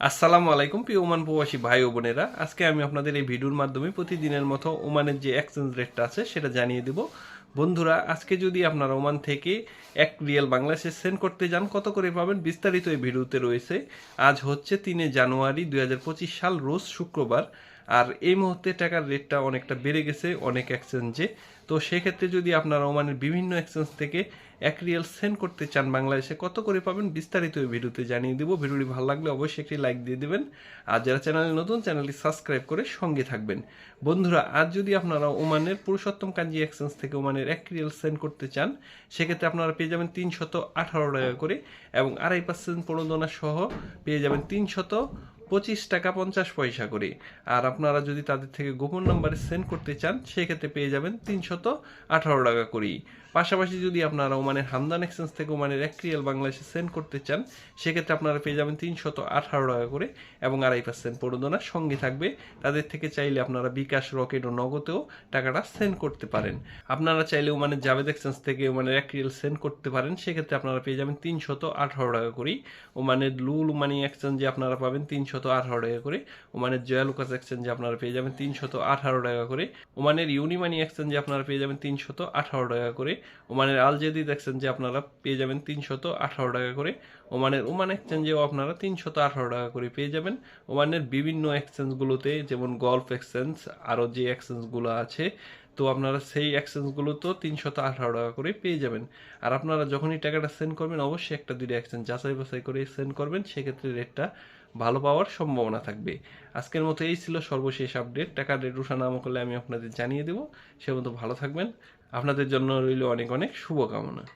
আসসালামু আলাইকুম, প্রিয় ওমান প্রবাসী ভাই ও বোনেরা। আজকে আমি আপনাদের এই ভিডিওর মাধ্যমে প্রতিদিনের মতো ওমানের যে এক্সচেঞ্জ রেটটা আছে, সেটা জানিয়ে দেব। বন্ধুরা, আজকে যদি আপনারা ওমান থেকে এক রিয়েল বাংলাদেশে সেন্ড করতে যান, কত করে পাবেন বিস্তারিত এই ভিডিওতে রয়েছে। আজ হচ্ছে তিনে জানুয়ারি দু হাজার পঁচিশ সাল, রোজ শুক্রবার। আর এই মুহূর্তে টাকার রেটটা অনেকটা বেড়ে গেছে অনেক এক্সচেঞ্জে তো সেক্ষেত্রে যদি আপনারা ওমানের বিভিন্ন এক্সচেঞ্জ থেকে এক রিয়েল সেন্ড করতে চান বাংলাদেশে, কত করে পাবেন বিস্তারিত ভিডিওতে জানিয়ে দেবো। ভিডিওটি ভালো লাগলে অবশ্যই একটি লাইক দিয়ে দেবেন। আর যারা চ্যানেলে নতুন চ্যানেলটি সাবস্ক্রাইব করে সঙ্গে থাকবেন। বন্ধুরা, আজ যদি আপনারা ওমানের পুরুষোত্তম কাঞ্জি এক্সচেঞ্জ থেকে ওমানের এক রিয়েল সেন্ড করতে চান, সেক্ষেত্রে আপনারা পেয়ে যাবেন তিনশত আঠারো টাকা করে এবং আড়াই পার্সেন্ট প্রণোদনা সহ পেয়ে যাবেন তিনশত পঁচিশ টাকা পঞ্চাশ পয়সা করে। আর আপনারা যদি তাদের থেকে গোপন নাম্বারে সেন্ড করতে চান, সেক্ষেত্রে পেয়ে যাবেন তিনশত আঠারো টাকা করেই পাশাপাশি যদি আপনারা ওমানের হামদান এক্সচেঞ্জ থেকে ওমানের এক রিয়াল বাংলাদেশে সেন্ড করতে চান, সেক্ষেত্রে আপনারা পেয়ে যাবেন তিনশত আঠারো টাকা করে এবং আড়াই পার্সেন্ট প্রণোদনা সঙ্গে থাকবে। তাদের থেকে চাইলে আপনারা বিকাশ, রকেট ও নগদেও টাকাটা সেন্ড করতে পারেন। আপনারা চাইলে ওমানের জাভেদ এক্সচেঞ্জ থেকে ওমানের এক রিয়াল সেন্ড করতে পারেন, সেক্ষেত্রে আপনারা পেয়ে যাবেন তিনশত আঠারো টাকা করেই ওমানের লুল মানি এক্সচেঞ্জে আপনারা পাবেন তিনশত আঠারো টাকা করে। ওমানের জয়ালুকাস এক্সচেঞ্জে আপনারা পেয়ে যাবেন তিনশত আঠারো টাকা করে। ওমানের ইউনিমানি এক্সচেঞ্জে আপনারা পেয়ে যাবেন তিনশত আঠারো টাকা করে। ওমানের আলজেদিদ এক্সচেঞ্জে আপনারা পেয়ে যাবেন তিনশত আঠারো টাকা করে। ওমানের ওমান এক্সচেঞ্জেও আপনারা তিনশত আঠারো টাকা করে পেয়ে যাবেন। ওমানের বিভিন্ন এক্সচেঞ্জগুলোতে, যেমন গল্ফ এক্সচেঞ্জ, আরও যে এক্সচেঞ্জগুলো আছে তো আপনারা সেই এক্সচেঞ্জগুলো তো তিনশত আঠারো টাকা করে পেয়ে যাবেন। আর আপনারা যখনই টাকাটা সেন্ড করবেন, অবশ্যই একটা দুইটা এক্সচেঞ্জ যাচাই বাছাই করে সেন্ড করবেন, সেক্ষেত্রে রেটটা ভালো পাওয়ার সম্ভাবনা থাকবে। আজকের মতো এই ছিল সর্বশেষ আপডেট টাকার রেট রুষা নাম করলে আমি আপনাদের জানিয়ে দেবো। সে মতো ভালো থাকবেন। আপনাদের জন্য রইল অনেক অনেক শুভকামনা।